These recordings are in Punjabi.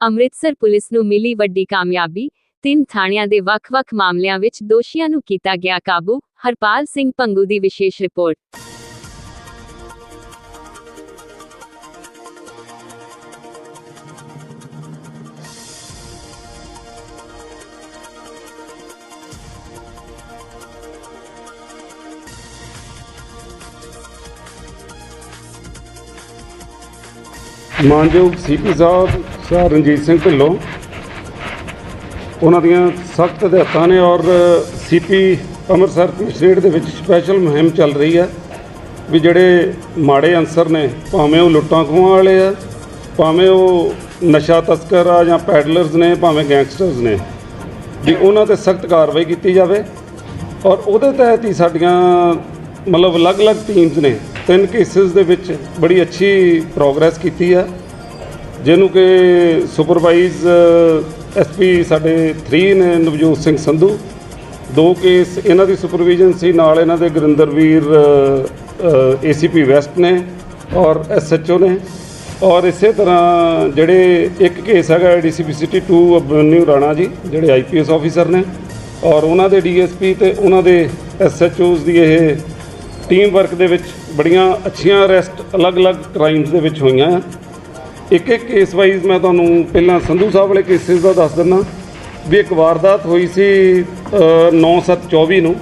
ਅੰਮ੍ਰਿਤਸਰ ਪੁਲਿਸ ਨੂੰ ਮਿਲੀ ਵੱਡੀ ਕਾਮਯਾਬੀ, ਤਿੰਨ ਥਾਣਿਆਂ ਦੇ ਵੱਖ-ਵੱਖ ਮਾਮਲਿਆਂ ਵਿੱਚ ਦੋਸ਼ੀਆਂ ਨੂੰ ਕੀਤਾ ਗਿਆ ਕਾਬੂ, ਹਰਪਾਲ ਸਿੰਘ ਪੰਗੂ ਦੀ ਵਿਸ਼ੇਸ਼ ਰਿਪੋਰਟ। ਮਾਨਯੋਗ ਸੀਪੀ ਸਾਹਿਬ ਸਰ ਰਣਜੀਤ ਸਿੰਘ ਢਿੱਲੋਂ। ਉਹਨਾਂ ਦੀਆਂ ਸਖਤ ਹਦਾਇਤਾਂ ਨੇ ਔਰ ਸੀਪੀ ਅੰਮ੍ਰਿਤਸਰ ਕਮਿਸ਼ਨਰੇਟ ਦੇ ਵਿੱਚ ਸਪੈਸ਼ਲ ਮੁਹਿੰਮ ਚੱਲ ਰਹੀ ਹੈ ਵੀ ਜਿਹੜੇ ਮਾੜੇ ਅਨਸਰ ਨੇ, ਭਾਵੇਂ ਉਹ ਲੁੱਟਾਂ ਖੋਹਾਂ ਵਾਲੇ ਆ, ਭਾਵੇਂ ਉਹ ਨਸ਼ਾ ਤਸਕਰ ਆ ਜਾਂ ਪੈਡਲਰਸ ਨੇ, ਭਾਵੇਂ ਗੈਂਗਸਟਰਸ ਨੇ, ਵੀ ਉਹਨਾਂ ਤੇ ਸਖਤ ਕਾਰਵਾਈ ਕੀਤੀ ਜਾਵੇ। ਔਰ ਉਹਦੇ ਤਹਿਤ ਹੀ ਸਾਡੀਆਂ ਮਤਲਬ ਅਲੱਗ-ਅਲੱਗ ਟੀਮਸ ਨੇ, ਤਿੰਨ ਕੇਸਿਸ ਦੇ ਵਿੱਚ ਬੜੀ ਅੱਛੀ ਪ੍ਰੋਗਰੈਸ ਕੀਤੀ ਆ ਜਿਹਨੂੰ ਕਿ ਸੁਪਰਵਾਈਜ਼ ਐਸਪੀ ਸਾਡੇ 3 ਨੇ, ਨਵਜੋਤ ਸਿੰਘ ਸੰਧੂ। ਦੋ ਕੇਸ ਇਹਨਾਂ ਦੀ ਸੁਪਰਵੀਜ਼ਨ ਸੀ, ਨਾਲ ਇਹਨਾਂ ਦੇ ਗੁਰਿੰਦਰਵੀਰ ਏਸੀਪੀ ਵੈਸਟ ਨੇ ਔਰ ਐਸਐਚਓ ਨੇ। ਔਰ ਇਸੇ ਤਰ੍ਹਾਂ ਜਿਹੜੇ ਇੱਕ ਕੇਸ ਹੈਗਾ ਡੀਸੀਪੀ ਸਿਟੀ 2 ਅਬਨਿਊ ਰਾਣਾ ਜੀ, ਜਿਹੜੇ ਆਈਪੀਐਸ ਆਫੀਸਰ ਨੇ। ਔਰ ਉਹਨਾਂ ਦੇ ਡੀਐਸਪੀ ਤੇ ਉਹਨਾਂ ਦੇ ਐਸਐਚਓਜ਼ ਦੀ ਇਹ ਟੀਮ ਵਰਕ ਦੇ ਵਿੱਚ ਬੜੀਆਂ ਅੱਛੀਆਂ ਅਰੈਸਟ ਅਲੱਗ-ਅਲੱਗ ਕ੍ਰਾਈਮਸ ਦੇ ਵਿੱਚ ਹੋਈਆਂ ਆ। ਇੱਕ ਇੱਕ ਕੇਸ ਵਾਈਜ਼ ਮੈਂ ਤੁਹਾਨੂੰ ਪਹਿਲਾਂ ਸੰਧੂ ਸਾਹਿਬ ਵਾਲੇ ਕੇਸਿਸ ਦਾ ਦੱਸ ਦਿੰਦਾ। ਵੀ ਇੱਕ ਵਾਰਦਾਤ ਹੋਈ ਸੀ 9/7/24 ਨੂੰ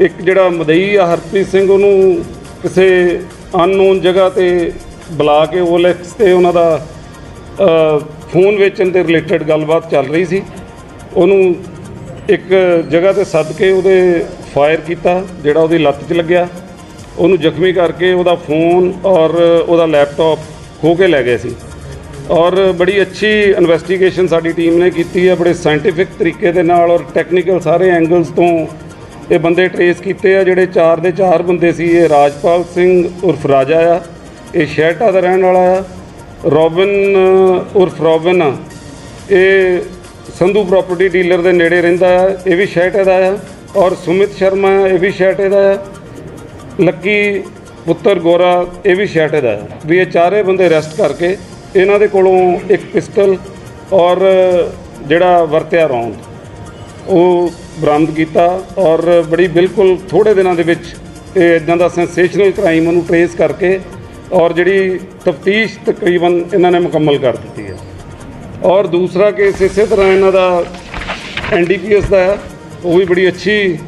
ਇੱਕ ਜਿਹੜਾ ਮਦਈ ਆ, ਹਰਪ੍ਰੀਤ ਸਿੰਘ, ਉਹਨੂੰ ਕਿਸੇ ਅਨਨੋਨ ਜਗ੍ਹਾ ਤੇ ਬੁਲਾ ਕੇ ਓਲੈਕਸ ਤੇ ਉਹਨਾਂ ਦਾ ਫੋਨ ਵੇਚਣ ਦੇ ਰਿਲੇਟਡ ਗੱਲਬਾਤ ਚੱਲ ਰਹੀ ਸੀ। ਉਹਨੂੰ ਇੱਕ ਜਗ੍ਹਾ ਤੇ ਸੱਦ ਕੇ ਉਹਦੇ ਫਾਇਰ ਕੀਤਾ, ਜਿਹੜਾ ਉਹਦੀ ਲੱਤ 'ਚ ਲੱਗਿਆ। ਉਹਨੂੰ ਜ਼ਖਮੀ ਕਰਕੇ ਉਹਦਾ ਫੋਨ ਔਰ ਉਹਦਾ ਲੈਪਟਾਪ ਖੋ ਕੇ ਲੈ ਗਏ ਸੀ। ਔਰ ਬੜੀ ਅੱਛੀ ਇਨਵੈਸਟੀਗੇਸ਼ਨ ਸਾਡੀ ਟੀਮ ਨੇ ਕੀਤੀ ਹੈ, ਬੜੇ ਸਾਇੰਟੀਫਿਕ ਤਰੀਕੇ ਦੇ ਨਾਲ ਔਰ ਟੈਕਨੀਕਲ ਸਾਰੇ ਐਂਗਲਸ ਤੋਂ ਇਹ ਬੰਦੇ ਟਰੇਸ ਕੀਤੇ ਆ, ਜਿਹੜੇ ਚਾਰ ਦੇ ਚਾਰ ਬੰਦੇ ਸੀ, ਇਹ ਰਾਜਪਾਲ ਸਿੰਘ ਉਰਫ ਰਾਜਾ ਆ, ਇਹ ਸ਼ਹਿਟਾ ਦਾ ਰਹਿਣ ਵਾਲਾ ਆ, ਰੋਬਿਨ ਉਰਫ ਰੋਬਿਨ ਆ ਇਹ ਸੰਧੂ ਪ੍ਰਾਪਰਟੀ ਡੀਲਰ ਦੇ ਨੇੜੇ ਰਹਿੰਦਾ ਆ, ਇਹ ਵੀ ਸ਼ਹਿਟੇ ਦਾ ਆ, ਔਰ ਸੁਮਿਤ ਸ਼ਰਮਾ, ਇਹ ਵੀ ਸ਼ਹਿਟੇ ਦਾ ਆ, ਲੱਕੀ ਪੁੱਤਰ ਗੋਰਾ, ਇਹ ਵੀ ਸ਼ੈਟੇ ਦਾ ਹੈ। ਵੀ ਇਹ ਚਾਰੇ ਬੰਦੇ ਅਰੈਸਟ ਕਰਕੇ ਇਹਨਾਂ ਦੇ ਕੋਲੋਂ ਇੱਕ ਪਿਸਟਲ ਔਰ ਜਿਹੜਾ ਵਰਤਿਆ ਰੌਂਦ, ਉਹ ਬਰਾਮਦ ਕੀਤਾ ਔਰ ਬੜੀ ਬਿਲਕੁਲ ਥੋੜੇ ਦਿਨਾਂ ਦੇ ਵਿੱਚ ਇਹ ਇਦਾਂ ਦਾ ਸੈਂਸੇਸ਼ਨਲ ਕ੍ਰਾਈਮ ਉਹਨੂੰ ਟਰੇਸ ਕਰਕੇ ਔਰ ਜਿਹੜੀ ਤਫਤੀਸ਼ ਤਕਰੀਬਨ ਇਹਨਾਂ ਨੇ ਮੁਕੰਮਲ ਕਰ ਦਿੱਤੀ ਹੈ। ਔਰ ਦੂਸਰਾ ਕੇਸ ਇਸੇ ਤਰ੍ਹਾਂ ਇਹਨਾਂ ਦਾ ਐਨਡੀਪੀਐਸ ਦਾ ਹੈ, ਉਹ ਵੀ ਬੜੀ ਅੱਛੀ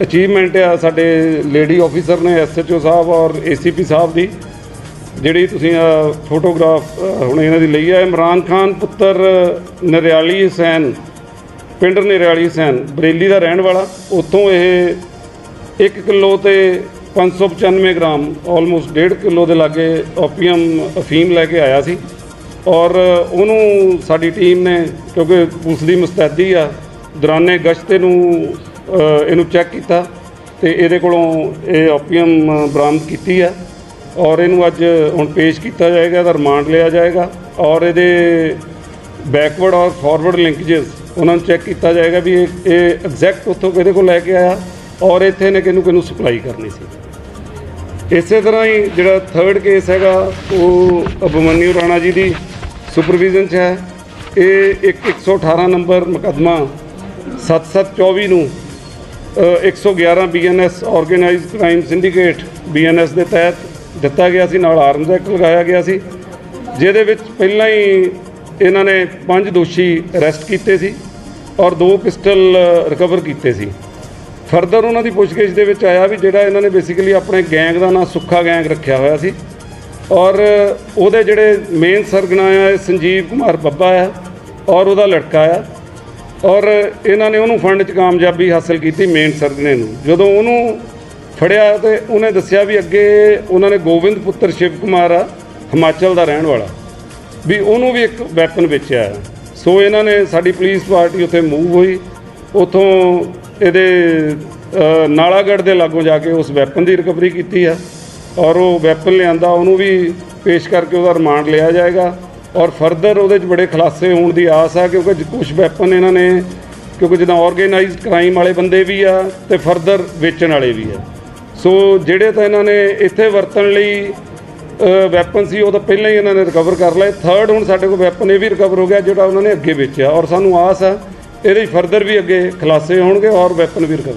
ਅਚੀਵਮੈਂਟ ਆ ਸਾਡੇ ਲੇਡੀ ਆਫੀਸਰ ਨੇ ਐਸਐਚਓ ਸਾਹਿਬ ਔਰ ਏਸੀਪੀ ਸਾਹਿਬ ਦੀ, ਜਿਹੜੀ ਤੁਸੀਂ ਫੋਟੋਗ੍ਰਾਫ ਹੁਣ ਇਹਨਾਂ ਦੀ ਲਈ ਆ। ਇਮਰਾਨ ਖਾਨ ਪੁੱਤਰ ਨਰਿਆਲੀ ਹੁਸੈਨ, ਪਿੰਡ ਨਰਿਆਲੀ ਹੁਸੈਨ, ਬਰੇਲੀ ਦਾ ਰਹਿਣ ਵਾਲਾ। ਉੱਥੋਂ ਇਹ 1 ਕਿਲੋ ਤੇ 595 ਗ੍ਰਾਮ ਆਲਮੋਸਟ 1.5 ਕਿਲੋ ਦੇ ਲਾਗੇ ਓਪੀਅਮ ਅਫੀਮ ਲੈ ਕੇ ਆਇਆ ਸੀ। ਔਰ ਉਹਨੂੰ ਸਾਡੀ ਟੀਮ ਨੇ, ਕਿਉਂਕਿ ਪੁਲਿਸ ਦੀ ਮੁਸਤੈਦੀ ਆ, ਦੌਰਾਨੇ ਗਸ਼ਤ ਨੂੰ ਇਹਨੂੰ ਚੈੱਕ ਕੀਤਾ ਤੇ ਇਹਦੇ ਕੋਲੋਂ ਇਹ ਓਪੀਅਮ ਬਰਾਮਦ ਕੀਤੀ ਆ ਔਰ ਇਹਨੂੰ ਅੱਜ ਹੁਣ ਪੇਸ਼ ਕੀਤਾ ਜਾਏਗਾ, ਇਹਦਾ ਰਿਮਾਂਡ ਲਿਆ ਜਾਏਗਾ ਔਰ ਇਹਦੇ ਬੈਕਵਰਡ ਔਰ ਫਾਰਵਰਡ ਲਿੰਕੇजेस ਉਹਨਾਂ ਨੂੰ ਚੈੱਕ ਕੀਤਾ ਜਾਏਗਾ ਵੀ ਇਹ ਇਹ ਐਗਜ਼ੈਕਟ ਉੱਥੋਂ ਕਿਹਦੇ ਕੋਲ ਲੈ ਕੇ ਆਇਆ ਔਰ ਇੱਥੇ ਨੇ ਕਿਹਨੂੰ ਕਿਹਨੂੰ ਸਪਲਾਈ ਕਰਨੀ ਸੀ। ਇਸੇ ਤਰ੍ਹਾਂ ਹੀ ਜਿਹੜਾ ਥਰਡ ਕੇਸ ਹੈਗਾ, ਉਹ ਅਭਮਨਿਊ ਰਾਣਾ ਜੀ ਦੀ ਸੁਪਰਵਿਜ਼ਨ 'ਚ ਹੈ। ਇਹ ਇੱਕ 118 ਨੰਬਰ ਮੁਕੱਦਮਾ 7724 ਨੂੰ 111 BNS organised crime syndicate BNS ਦੇ ਤਹਿਤ ਦਿੱਤਾ ਗਿਆ ਸੀ, ਨਾਲ ਆਰਮਜ਼ ਐਕਟ ਲਗਾਇਆ ਗਿਆ ਸੀ, ਜਿਹਦੇ ਵਿੱਚ ਪਹਿਲਾਂ ਹੀ ਇਹਨਾਂ ਨੇ ਪੰਜ ਦੋਸ਼ੀ ਅਰੈਸਟ ਕੀਤੇ ਸੀ ਔਰ ਦੋ ਪਿਸਟਲ ਰਿਕਵਰ ਕੀਤੇ ਸੀ। ਫਰਦਰ ਉਹਨਾਂ ਦੀ ਪੁੱਛਗਿੱਛ ਦੇ ਵਿੱਚ ਆਇਆ ਵੀ ਜਿਹੜਾ ਇਹਨਾਂ ਨੇ ਬੇਸਿਕਲੀ ਆਪਣੇ ਗੈਂਗ ਦਾ ਨਾਂ ਸੁੱਖਾ ਗੈਂਗ ਰੱਖਿਆ ਹੋਇਆ ਸੀ ਔਰ ਉਹਦੇ ਜਿਹੜੇ ਮੇਨ ਸਰਗਨਾ ਆ, ਇਹ ਸੰਜੀਵ ਕੁਮਾਰ ਬੱਬਾ ਆ ਔਰ ਉਹਦਾ ਲੜਕਾ ਆ। ਔਰ ਇਹਨਾਂ ਨੇ ਉਹਨੂੰ ਫੰਡ 'ਚ ਕਾਮਯਾਬੀ ਹਾਸਲ ਕੀਤੀ ਮੇਨ ਸਰਗਨੇ ਨੂੰ। ਜਦੋਂ ਉਹਨੂੰ ਫੜਿਆ ਤੇ ਉਹਨੇ ਦੱਸਿਆ ਵੀ ਅੱਗੇ ਉਹਨਾਂ ਨੇ ਗੋਬਿੰਦ ਪੁੱਤਰ ਸ਼ਿਵ ਕੁਮਾਰ ਆ ਹਿਮਾਚਲ ਦਾ ਰਹਿਣ ਵਾਲਾ। ਵੀ ਉਹਨੂੰ ਵੀ ਇੱਕ ਵੈਪਨ ਵੇਚਿਆ ਹੈ। ਸੋ ਇਹਨਾਂ ਨੇ ਸਾਡੀ ਪੁਲਿਸ ਪਾਰਟੀ ਉੱਥੇ ਮੂਵ ਹੋਈ। ਉਥੋਂ ਇਹਦੇ ਅ, ਨਾਲਾਗੜ੍ਹ ਦੇ ਲਾਗੋਂ ਜਾ ਕੇ ਉਸ ਵੈਪਨ ਦੀ ਰਿਕਵਰੀ ਕੀਤੀ ਆ ਔਰ ਉਹ ਵੈਪਨ ਲਿਆਂਦਾ ਉਹਨੂੰ ਵੀ ਪੇਸ਼ ਕਰਕੇ ਉਹਦਾ ਰਿਮਾਂਡ ਲਿਆ ਜਾਏਗਾ। ਔਰ ਫਰਦਰ ਉਹਦੇ 'ਚ ਬੜੇ ਖੁਲਾਸੇ ਹੋਣ ਦੀ ਆਸ ਆ, ਕਿਉਂਕਿ ਕੁਝ ਵੈਪਨ ਇਹਨਾਂ ਨੇ, ਕਿਉਂਕਿ ਜਿੱਦਾਂ ਆਰਗੇਨਾਈਜ਼ਡ ਕ੍ਰਾਈਮ ਵਾਲੇ ਬੰਦੇ ਵੀ ਆ ਤੇ ਫਰਦਰ ਵੇਚਣ ਵਾਲੇ ਵੀ ਆ। ਸੋ ਜਿਹੜੇ ਤਾਂ ਇਹਨਾਂ ਨੇ ਇੱਥੇ ਵਰਤਣ ਲਈ ਵੈਪਨ ਸੀ, ਉਹ ਤਾਂ ਪਹਿਲਾਂ ਹੀ ਇਹਨਾਂ ਨੇ ਰਿਕਵਰ ਕਰ ਲਏ। ਥਰਡ ਹੁਣ ਸਾਡੇ ਕੋਲ ਵੈਪਨ ਇਹ ਵੀ ਰਿਕਵਰ ਹੋ ਗਿਆ, ਜਿਹੜਾ ਉਹਨਾਂ ਨੇ ਅੱਗੇ ਵੇਚਿਆ। ਔਰ ਸਾਨੂੰ ਆਸ ਆ, ਇਹਦੇ ਫਰਦਰ ਵੀ ਅੱਗੇ ਖੁਲਾਸੇ ਹੋਣਗੇ ਔਰ ਵੈਪਨ ਵੀ ਰਿਕਵਰ